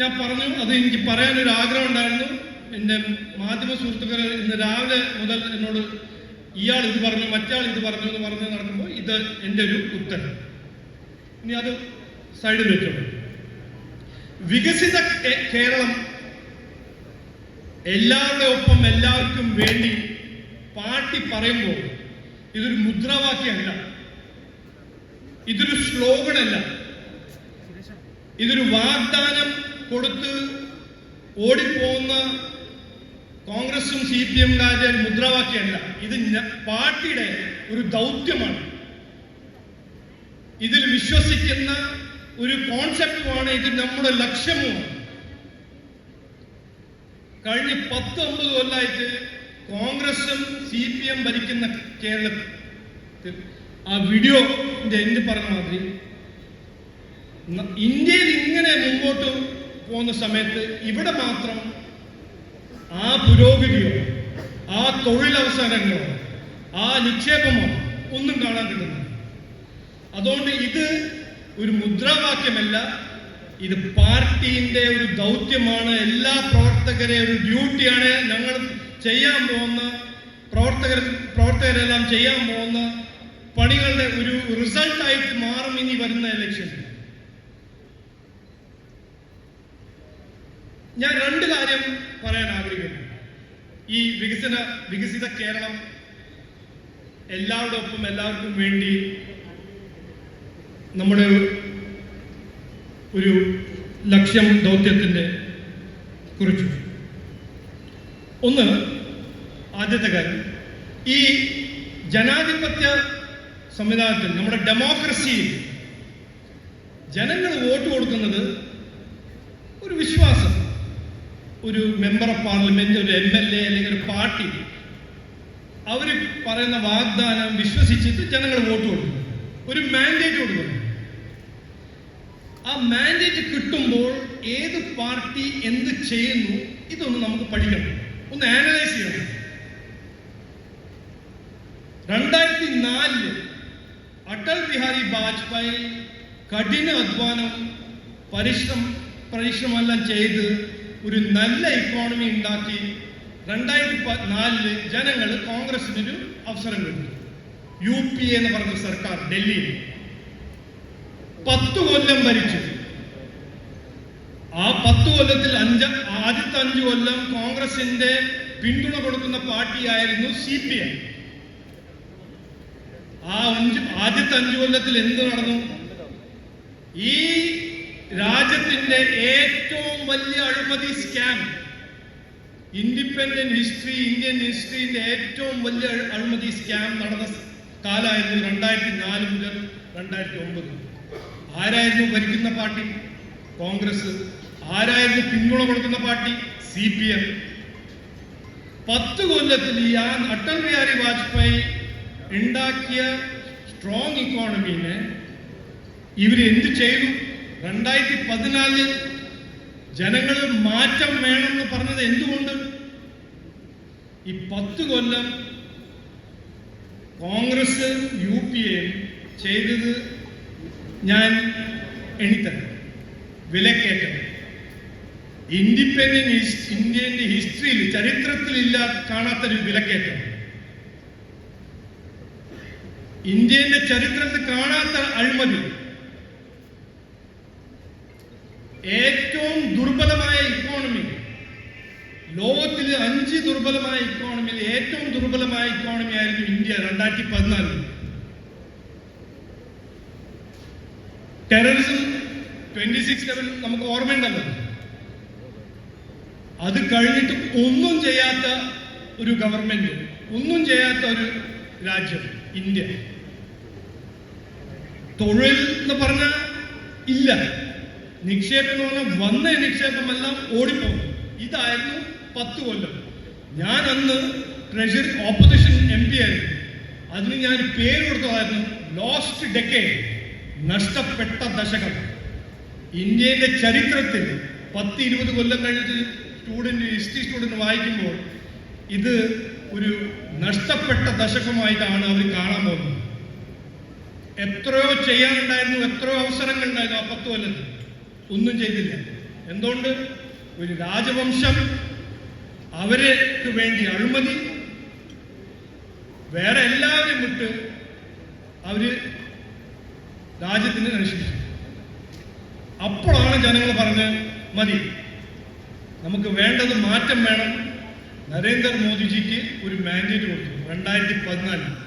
ഞാൻ പറഞ്ഞു അത് എനിക്ക് പറയാനൊരു ആഗ്രഹം ഉണ്ടായിരുന്നു എന്റെ മാധ്യമ സുഹൃത്തുക്കൾ ഇന്ന് രാവിലെ മുതൽ എന്നോട് ഇയാൾ ഇത് പറഞ്ഞു മറ്റാൾ ഇത് പറഞ്ഞു എന്ന് പറഞ്ഞ് നടക്കുമ്പോൾ ഇത് എന്റെ ഒരു ഉത്തരം. ഇനി അത് സൈഡിൽ വെച്ചോളൂ. വികസിത കേരളം എല്ലാവരുടെ ഒപ്പം എല്ലാവർക്കും വേണ്ടി പാട്ടി പറയുമ്പോൾ ഇതൊരു മുദ്രാവാക്യമല്ല. ഇതൊരു സ്ലോഗനല്ല. ഇതൊരു വാഗ്ദാനം കൊടുത്ത് ഓടിപ്പോകുന്ന കോൺഗ്രസും സി പി എംകാരുടെ മുദ്രാവാക്യമല്ല. ഇത് പാർട്ടിയുടെ ഒരു ദൗത്യമാണ്. ഇതിൽ വിശ്വസിക്കുന്ന ഒരു കോൺസെപ്റ്റുമാണ് ഇത് നമ്മുടെ ലക്ഷ്യവുമാണ് കഴിഞ്ഞ പത്ത് അമ്പത് കൊല്ലമായിട്ട് കോൺഗ്രസും സി പി എം ഭരിക്കുന്ന കേരളത്തിൽ ആ വീഡിയോന്റെ എന്ത് പറഞ്ഞ മാതിരി ഇന്ത്യയിൽ ഇങ്ങനെ മുമ്പോട്ട് പോകുന്ന സമയത്ത് ഇവിടെ മാത്രം ആ പുരോഗതിയോ ആ തൊഴിലവസരങ്ങളോ ആ നിക്ഷേപമോ ഒന്നും കാണാൻ കിട്ടുന്നില്ല. അതുകൊണ്ട് ഇത് ഒരു മുദ്രാവാക്യമല്ല ഇത് പാർട്ടിന്റെ ഒരു ദൗത്യമാണ് എല്ലാ പ്രവർത്തകരെ ഒരു ഡ്യൂട്ടിയാണ് ഞങ്ങൾ ചെയ്യാൻ പോകുന്ന പ്രവർത്തകർ പ്രവർത്തകരെല്ലാം ചെയ്യാൻ പോകുന്ന പണികളുടെ ഒരു റിസൾട്ടായിട്ട് മാറും ഇനി വരുന്ന ഇലക്ഷൻ ഞാൻ രണ്ട് കാര്യം പറയാൻ ആഗ്രഹിക്കുന്നു. ഈ വികസന വികസിത കേരളം എല്ലാവരുടെ ഒപ്പം എല്ലാവർക്കും വേണ്ടി നമ്മുടെ ഒരു ലക്ഷ്യം ദൗത്യത്തിന്റെ കുറിച്ച്. ഒന്ന് ആദ്യത്തെ കാര്യം. ഈ ജനാധിപത്യ സംവിധാനത്തിൽ നമ്മുടെ ഡെമോക്രസിയിൽ ജനങ്ങൾ വോട്ട് കൊടുക്കുന്നത് ഒരു വിശ്വാസം. ഒരു മെമ്പർ ഓഫ് പാർലമെന്റ് ഒരു എം എൽ എ അല്ലെങ്കിൽ ഒരു പാർട്ടി അവർ പറയുന്ന വാഗ്ദാനം വിശ്വസിച്ചിട്ട് ജനങ്ങൾ വോട്ട് കൊടുക്കും. ഒരു മാൻഡേറ്റ് കൊടുക്കും. ആ മാൻഡേറ്റ് കിട്ടുമ്പോൾ ഏത് പാർട്ടി എന്ത് ചെയ്യുന്നു ഇതൊന്ന് നമുക്ക് പഠിക്കണം. ഒന്ന് ആനലൈസ് ചെയ്യണം. രണ്ടായിരത്തി നാലിൽ അടൽ ബിഹാരി വാജ്പേയി കഠിന അധ്വാനം പരിശ്രമം പരിശ്രമെല്ലാം ചെയ്ത് ഒരു നല്ല ഇക്കോണമി ഉണ്ടാക്കി രണ്ടായിരത്തി നാലിൽ ജനങ്ങൾ കോൺഗ്രസിനൊരു അവസരം കിട്ടി. യു പി എന്ന് പറഞ്ഞ സർക്കാർ ഡൽഹിയിൽ പത്ത് കൊല്ലം ഭരിച്ചു. ആ പത്ത് കൊല്ലത്തിൽ അഞ്ച് ആദ്യത്തെ അഞ്ചു കൊല്ലം കോൺഗ്രസിന്റെ പിന്തുണ കൊടുക്കുന്ന പാർട്ടിയായിരുന്നു സി പി എം. ആ അഞ്ച് ആദ്യത്തെ അഞ്ചു കൊല്ലത്തിൽ എന്ത് നടന്നു? ഈ രാജ്യത്തിന്റെ ഏറ്റവും വലിയ അഴിമതി സ്കാം ഇൻഡിപെൻഡന്റ് ഹിസ്റ്ററി ഇന്ത്യൻ ഹിസ്റ്ററിന്റെ ഏറ്റവും വലിയ അഴിമതി സ്കാം നടന്ന കാലമായിരുന്നു രണ്ടായിരത്തി നാല് മുതൽ രണ്ടായിരത്തി ഒമ്പത് ആരായിരുന്നു ഭരിക്കുന്ന പാർട്ടി? കോൺഗ്രസ്. ആരായിരുന്നു പിന്തുണ കൊടുക്കുന്ന പാർട്ടി? സി പി എം പത്ത് കൊല്ലത്തിൽ ഈ ആ അടൽ ബിഹാരി വാജ്പേയി ഉണ്ടാക്കിയ സ്ട്രോങ് ഇക്കോണമിനെ ഇവർ എന്ത് ചെയ്തു? രണ്ടായിരത്തി പതിനാലിൽ ജനങ്ങൾ മാറ്റം വേണമെന്ന് പറഞ്ഞത് എന്തുകൊണ്ട്? ഈ പത്ത് കൊല്ലം കോൺഗ്രസ് യു പി എ ചെയ്തത് ഞാൻ എണ്ണിത്തരാം വിലക്കയറ്റം. ഇൻഡിപെൻഡന്റ് ഇന്ത്യന്റെ ഹിസ്റ്ററിയിൽ ചരിത്രത്തിൽ ഇല്ല കാണാത്തൊരു വിലക്കയറ്റം. ഇന്ത്യന്റെ ചരിത്രത്തിൽ കാണാത്ത അഴിമതി. ഏറ്റവും ദുർബലമായ ഇക്കോണമി ലോകത്തിലെ അഞ്ച് ദുർബലമായ ഇക്കോണമിയിൽ ഏറ്റവും ദുർബലമായ ഇക്കോണമി ആയിരുന്നു ഇന്ത്യ രണ്ടായിരത്തി പതിനാലിൽ ടെററിസം ട്വന്റി സിക്സ് ലെവൽ നമുക്ക് ഓർമ്മയുണ്ടല്ലോ. അത് കഴിഞ്ഞിട്ട് ഒന്നും ചെയ്യാത്ത ഒരു ഗവൺമെന്റ് ഒന്നും ചെയ്യാത്ത ഒരു രാജ്യം ഇന്ത്യ. തൊഴിൽ എന്ന് പറഞ്ഞാൽ ഇല്ല. നിക്ഷേപം എന്ന് പറഞ്ഞാൽ വന്ന നിക്ഷേപമെല്ലാം ഓടിപ്പോകും. ഇതായിരുന്നു പത്ത് കൊല്ലം. ഞാൻ അന്ന് ട്രഷറി ഓപ്പോസിഷൻ എം പി ആയിരുന്നു. അതിന് ഞാൻ പേര് കൊടുത്തതായിരുന്നു ലോസ്റ്റ് ഡെക്കേഡ് നഷ്ടപ്പെട്ട ദശകം. ഇന്ത്യയുടെ ചരിത്രത്തിൽ പത്ത് ഇരുപത് കൊല്ലം കഴിഞ്ഞിട്ട് സ്റ്റുഡന്റ് ഹിസ്റ്ററി സ്റ്റുഡന്റ് വായിക്കുമ്പോൾ ഇത് ഒരു നഷ്ടപ്പെട്ട ദശകമായിട്ടാണ് അവർ കാണാൻ പോകുന്നത്. എത്രയോ ചെയ്യാനുണ്ടായിരുന്നു എത്രയോ അവസരങ്ങൾ ഉണ്ടായിരുന്നു ആ പത്ത് കൊല്ലത്തിൽ. ഒന്നും ചെയ്തില്ല. എന്തുകൊണ്ട്? ഒരു രാജവംശം അവർക്ക് വേണ്ടി അഴിമതി വേറെ എല്ലാവരും വിട്ട് അവർ രാജ്യത്തിന് നശിപ്പിച്ചു. അപ്പോഴാണ് ജനങ്ങൾ പറഞ്ഞ് മതി നമുക്ക് വേണ്ടത് മാറ്റം വേണം. നരേന്ദ്രമോദിജിക്ക് ഒരു മാൻഡേറ്റ് കൊടുത്തു രണ്ടായിരത്തി പതിനാലിൽ.